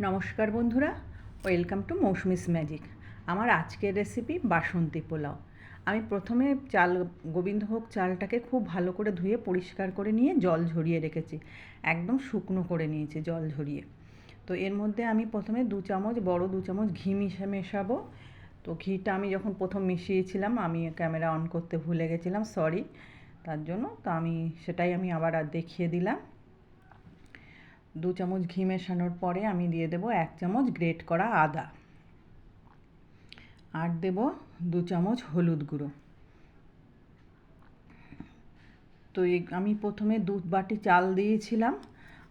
নমস্কার বন্ধুরা, welcome to Mousumi's magic. আমার আজকের রেসিপি বাসন্তী পোলাও। আমি প্রথমে চাল, গোবিন্দভোগ চালটাকে খুব ভালো করে ধুয়ে পরিষ্কার করে নিয়ে জল ঝরিয়ে রেখেছি। একদম শুকনো করে নিয়েছি জল ঝরিয়ে। তো এর মধ্যে আমি প্রথমে দু চামচ, বড় দু চামচ ঘি মিশে মেশাবো। তো ঘিটা আমি যখন প্রথম মিশিয়েছিলাম, আমি ক্যামেরা অন করতে ভুলে গেছিলাম সরি তার জন্য তো আমি সেটাই আমি আবার দেখিয়ে দিলাম। দু চামচ ঘি মেশানোর পরে আমি দিয়ে দেবো এক চামচ গ্রেট করা আদা। আর দেব দু চামচ হলুদ গুঁড়ো। তো আমি প্রথমে দু বাটি চাল দিয়েছিলাম।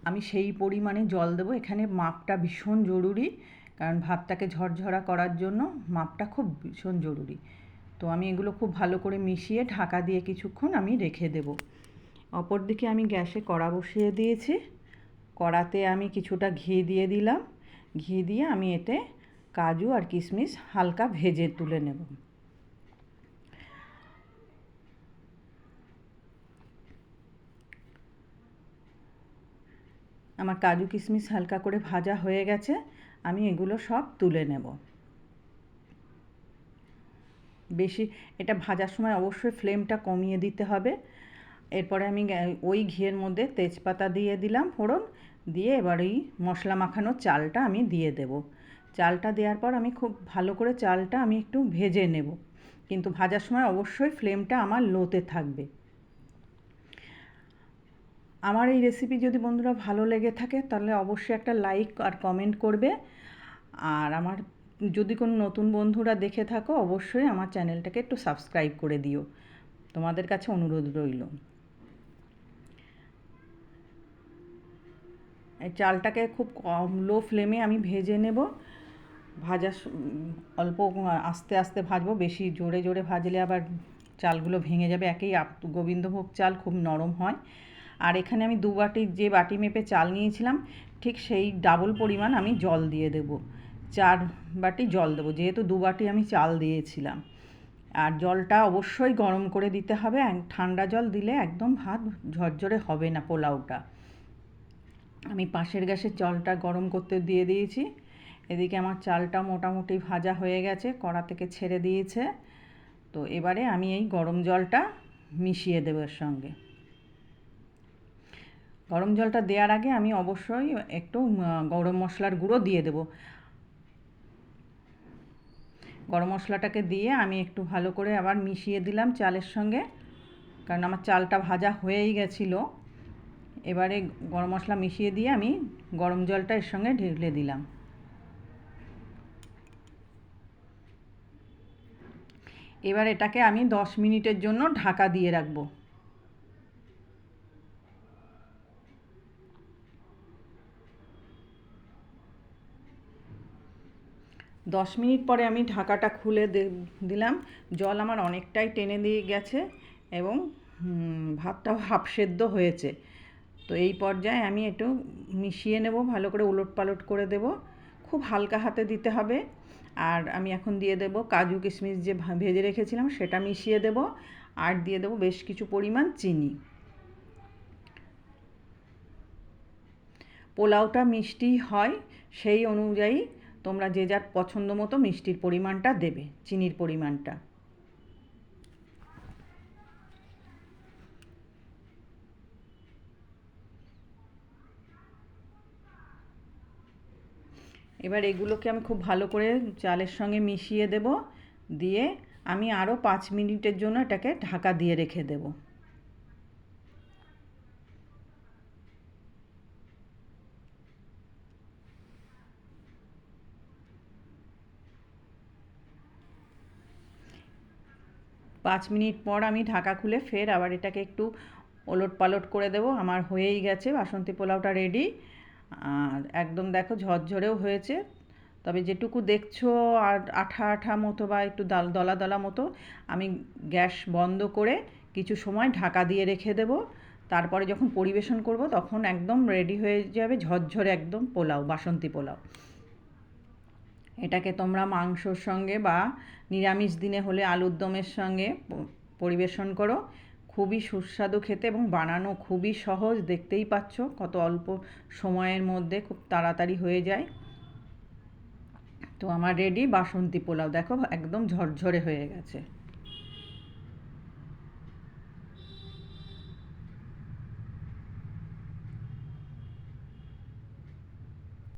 আমি সেই পরিমাণে জল দেবো। এখানে মাপটা ভীষণ জরুরি, কারণ ভাতটাকে ঝরঝরা করার জন্য মাপটা খুব ভীষণ জরুরি। তো আমি এগুলো খুব ভালো করে মিশিয়ে ঢাকা দিয়ে কিছুক্ষণ আমি রেখে দেব। অপরদিকে আমি গ্যাসে কড়া বসিয়ে দিয়েছি। কড়াতে আমি কিছুটা ঘি দিয়ে দিলাম। ঘি দিয়ে আমি এতে কাজু আর কিশমিশ হালকা ভেজে তুলে নেব। আমার কাজু কিশমিশ হালকা করে ভাজা হয়ে গেছে। আমি এগুলো সব তুলে নেব। বেশি, এটা ভাজার সময় অবশ্যই ফ্লেমটা কমিয়ে দিতে হবে। এরপরে আমি ওই ঘিয়ের মধ্যে তেজপাতা দিয়ে দিলাম ফোড়ন, দিয়ে এবার ওই মশলা মাখানো চালটা আমি দিয়ে দেব। চালটা দেওয়ার পর আমি খুব ভালো করে চালটা আমি একটু ভেজে নেব। কিন্তু ভাজার সময় অবশ্যই ফ্লেমটা আমার লোতে থাকবে। আমার এই রেসিপি যদি বন্ধুরা ভালো লেগে থাকে, তাহলে অবশ্যই একটা লাইক আর কমেন্ট করবে। আর আমার যদি কোনো নতুন বন্ধুরা দেখে থাকো, অবশ্যই আমার চ্যানেলটাকে একটু সাবস্ক্রাইব করে দিও। তোমাদের কাছে অনুরোধ রইল। চালটাকে খুব কম লো ফ্লেমে আমি ভেজে নেব। ভাজা অল্প আস্তে আস্তে ভাজবো, বেশি জোরে জোরে ভাজলে আবার চালগুলো ভেঙে যাবে। একেই গোবিন্দভোগ চাল খুব নরম হয়। আর এখানে আমি দু বাটি যে বাটি মেপে চাল নিয়েছিলাম, ঠিক সেই ডাবল পরিমাণ আমি জল দিয়ে দেব। চার বাটি জল দেবো, যেহেতু দু বাটি আমি চাল দিয়েছিলাম। আর জলটা অবশ্যই গরম করে দিতে হবে ঠান্ডা জল দিলে একদম ভাত ঝরঝরে হবে না পোলাওটা। আমি পাশের গ্যাসের জলটা গরম করতে দিয়ে দিয়েছি। এদিকে আমার চালটা মোটামুটি ভাজা হয়ে গেছে, কড়া থেকে ছেড়ে দিয়েছে। তো এবারে আমি এই গরম জলটা মিশিয়ে দেবো এর সঙ্গে। গরম জলটা দেওয়ার আগে আমি অবশ্যই একটু গরম মশলার গুঁড়ো দিয়ে দেব। গরম মশলাটাকে দিয়ে আমি একটু ভালো করে আবার মিশিয়ে দিলাম চালের সঙ্গে। কারণ আমার চালটা ভাজা হয়েই গেছিল। এবারে গরম মশলা মিশিয়ে দিয়ে আমি গরম জলটা এর সঙ্গে ঢেলে দিলাম। এবার এটাকে আমি দশ মিনিটের জন্য ঢাকা দিয়ে রাখব। দশ মিনিট পরে আমি ঢাকাটা খুলে দিলাম। জল আমার অনেকটাই টেনে দিয়ে গেছে এবং ভাতটাও হাফ সেদ্ধ হয়েছে। তো এই পর্যায়ে আমি একটু মিশিয়ে নেব, ভালো করে উলট পালট করে দেব। খুব হালকা হাতে দিতে হবে। আর আমি এখন দিয়ে দেব কাজু কিশমিশ যে ভেজে রেখেছিলাম সেটা মিশিয়ে দেব। আর দিয়ে দেব বেশ কিছু পরিমাণ চিনি। পোলাওটা মিষ্টি হয় সেই অনুযায়ী তোমরা যে যার পছন্দ মতো মিষ্টির পরিমাণটা দেবে, চিনির পরিমাণটা। এবার এগুলোকে আমি খুব ভালো করে চালের সঙ্গে মিশিয়ে দেব। দিয়ে আমি আরও পাঁচ মিনিটের জন্য এটাকে ঢাকা দিয়ে রেখে দেব। পাঁচ মিনিট পর আমি ঢাকা খুলে ফের আবার এটাকে একটু ওলট পালট করে দেব। আমার হয়েই গেছে, বাসন্তী পোলাওটা রেডি আর একদম দেখো ঝরঝরেও হয়েছে। তবে যেটুকু দেখছ আর আঠা আঠা মতো বা একটু দাল দলা দলা মতো, আমি গ্যাস বন্ধ করে কিছু সময় ঢাকা দিয়ে রেখে দেবো। তারপরে যখন পরিবেশন করব তখন একদম রেডি হয়ে যাবে ঝরঝরে একদম পোলাও, বাসন্তী পোলাও। এটাকে তোমরা মাংসর সঙ্গে বা নিরামিষ দিনে হলে আলুর দমের সঙ্গে পরিবেশন করো। খুবই সুস্বাদু খেতে এবং বানানো খুবই সহজ, দেখতেই পাচ্ছ কত অল্প সময়ের মধ্যে খুব তাড়াতাড়ি হয়ে যায়। তো আমার রেডি বাসন্তী পোলাও, দেখো একদম ঝরঝরে হয়ে গেছে।